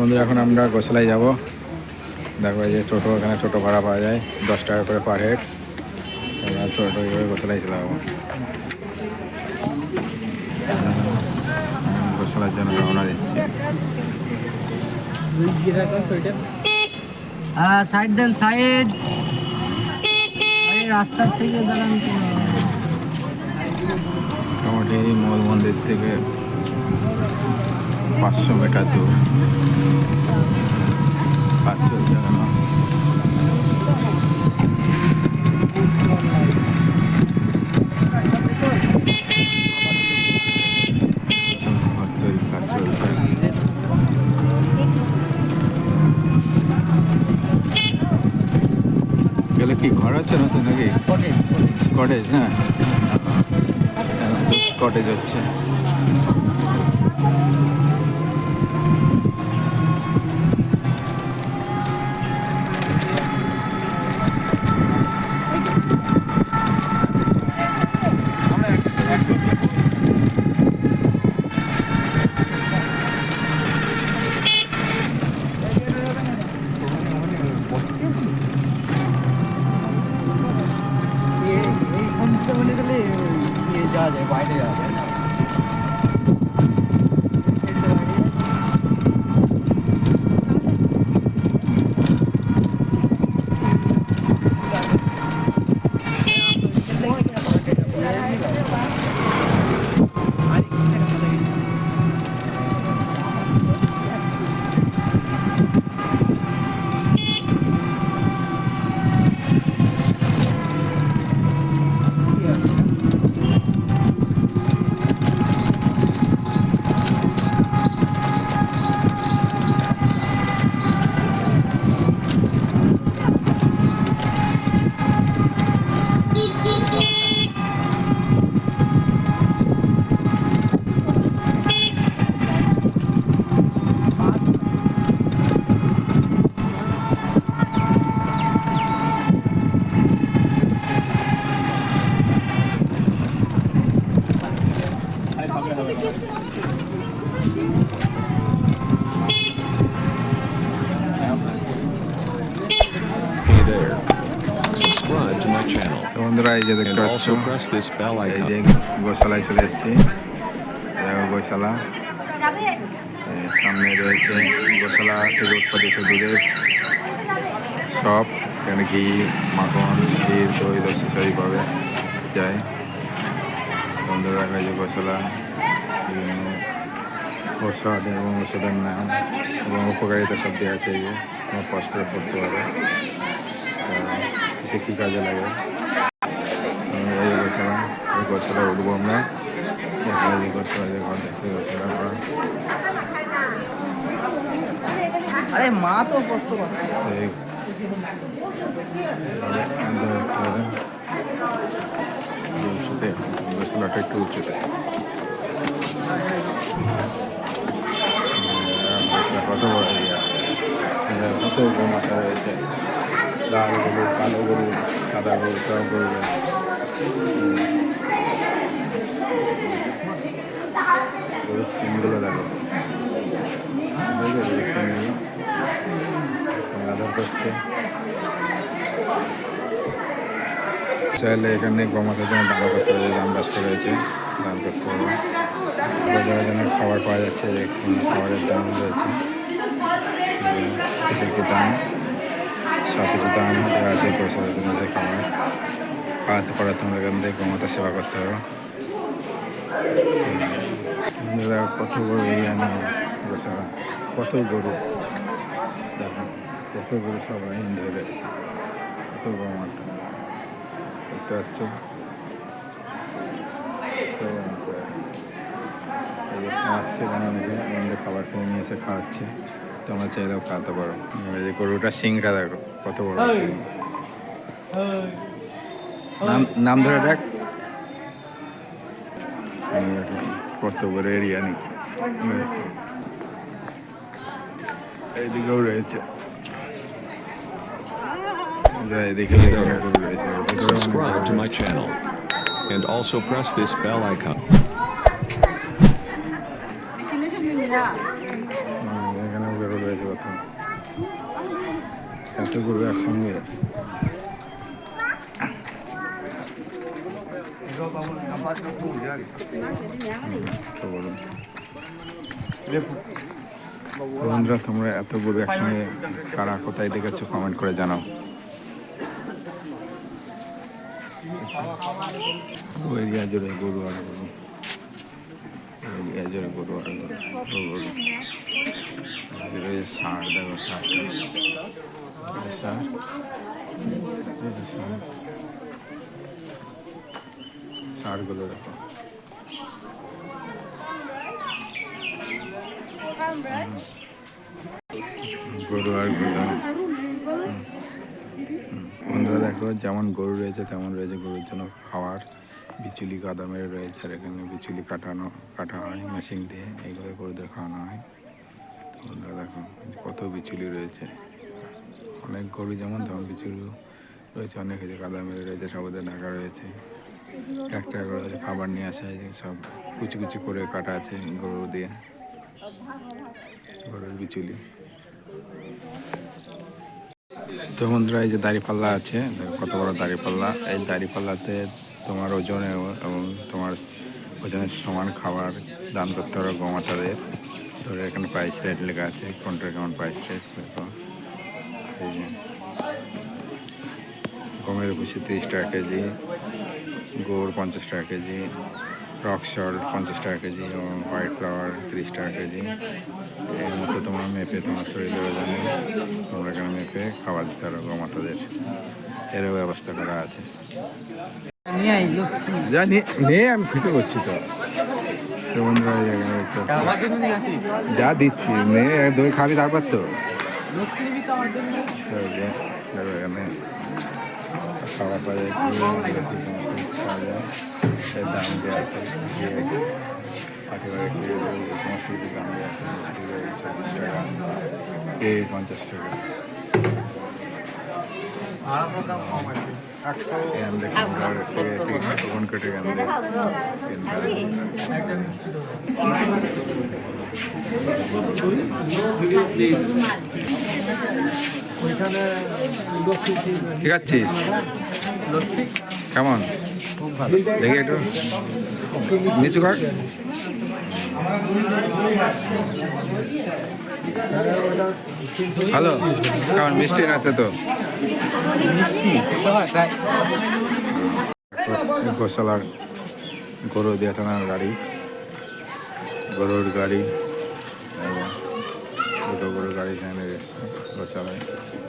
বন্ধু এখন আমরা গোসলায় যাব। দেখো এই যে টোটো এখানে টোটো ভাড়া পাওয়া যায় দশ টাকা করে পার হেড টোটো করে গোসলায় চলে যাব। গোসলার জন্য রওনা দিচ্ছি। সাইড দেন সাইড। রাস্তার থেকে দাঁড়ান মোটামুটি মূল মন্দির থেকে পাঁচশো মিটার দূর। কি ঘর হচ্ছে নতুন নাকি? কটেজ, হ্যাঁ। কটেজ হচ্ছে। ไว้เลย বন্ধুরা এই যে দেখতে পাচ্ছ also press this bell এই. যে গোশালায় চলে এসেছি। গোশালা। সামনে রয়েছে গোশালা থেকে উৎপাদিত দুধের সব এখানে ঘি মাখন ক্ষীর দই লস্যি সবই পাবে যায়। বন্ধুরা যায় গোশালা বিভিন্ন ঔষধ এবং ওষুধের নাম এবং উপকারিতা সব দেওয়া আছে এই যে। কষ্ট করে পড়তে পারো। কিসে কী কাজে লাগে? এই গোছালা এই উঠবো আমরা। এখানে যে গোছালা যে ঘর দেখতে আরে মা তো কষ্ট করে উঁচুতে গোছালাটা একটু উঁচুতে কত বড় এরিয়া কত গোমাতা রয়েছে লাল গরু কালো গরু সাদা গরু। সব গরু চাইলে এখানে গমাতার জন্য দাম করতে হবে দাম রাস্তা রয়েছে দাম করতে হবে। বাজারের জন্য খাবার পাওয়া যাচ্ছে খাবারের দাম রয়েছে। দাম? সব কিছু দাম দেওয়া আছে পয়সার যে খাবার খাওয়াতে পারো তোমরা এখান থেকে গমাতার সেবা করতে হবে কত গরু এরিয়া নিয়ে কত গরু? কত গরু সবাই লাইন ধরে রয়েছে কত গমাতা দেখতে পাচ্ছ? খাওয়াচ্ছে এখানে অনেকে, আমাদের খাবার কিনে নিয়ে এসে খাওয়াচ্ছে। তোমরা চাইলেও খাওয়াতে পারো। এই যে গরুটা সিংটা দেখো। কত বড় সিং নাম নাম ধরে দেখ এই দেখো, কত বড় এরিয়া নেই। রয়েছে। এইদিকেও রয়েছে। যা এদিকে দেখো অনেক গরু রয়েছে ভিতরেও অনেক Subscribe গরু to my রয়েছে। channel and also press this bell icon. এত গরু একসঙ্গে। বন্ধুরা, তোমরা এত গরু একসঙ্গে কারা কোথায় দেখেছ কমেন্ট করে জানাও। এরিয়া জুড়ে গরু আর গরু। এরিয়া জুড়ে গরু আর গরু। গরু। এদিকে রয়েছে ষাঁড় ষাঁড়গুলো দেখো গরু আর বন্ধুরা দেখো যেমন গরু রয়েছে তেমন রয়েছে গরুর জন্য খাওয়ার বিচুলি কাদামের রয়েছে আর এখানে বিচুলি কাটানো কাটা হয় মেশিন দিয়ে এইগুলো গরুদের খাওয়ানো হয় বন্ধুরা দেখো কত বিচুলি রয়েছে অনেক গরু যেমন তেমন বিচুলি রয়েছে, অনেক যে কাদা মেরে রয়েছে সবুজে ঢাকা রয়েছে। করে হচ্ছে খাবার নিয়ে আসা যে সব কুচি কুচি করে কাটা আছে গরু দিয়ে, গরুর বিচুলি। তো বন্ধুরা, এই যে দাড়িপাল্লা আছে কত বড় দাড়িপাল্লা। এই দাড়িপাল্লাতে তোমার ওজনে এবং তোমার ওজনের সমান খাবার দান করতে হবে গোমাতাদের। ধরো এখানে প্রাইস রেট লেখা আছে, কোনটার কেমন প্রাইস রেট গমের ভুষি তিরিশ টাকা কেজি গুড় পঞ্চাশ টাকা কেজি রক সল্ট পঞ্চাশ টাকা কেজি এবং হোয়াইট ফ্লাওয়ার তিরিশ টাকা কেজি। এর মতো তোমার মেপে তোমার শরীরের ওজনে তোমরা এখানে মেপে খাবার দিতে পারো গোমাতাদের। এরও ব্যবস্থা করা আছে। নিয়ে যা নিয়ে নিয়ে আমি ফিকে করছি তো। যা দিচ্ছি নে দই খাবি তারপর তো। এখানে। খাবার পাওয়া যায় দাম দেওয়া আছে একেবারে কি সমস্ত কিছু দাম দেওয়া আছে পঞ্চাশ টাকা। টিকিট টোকন কেটে এখান ঠিক আছিস কেমন? দেখি একটু। নিচু কর হ্যালো কেমন? মিষ্টি রাতে তো গোশালার গরু দিয়ে টানার গাড়ি। গরুর গাড়ি। এই যে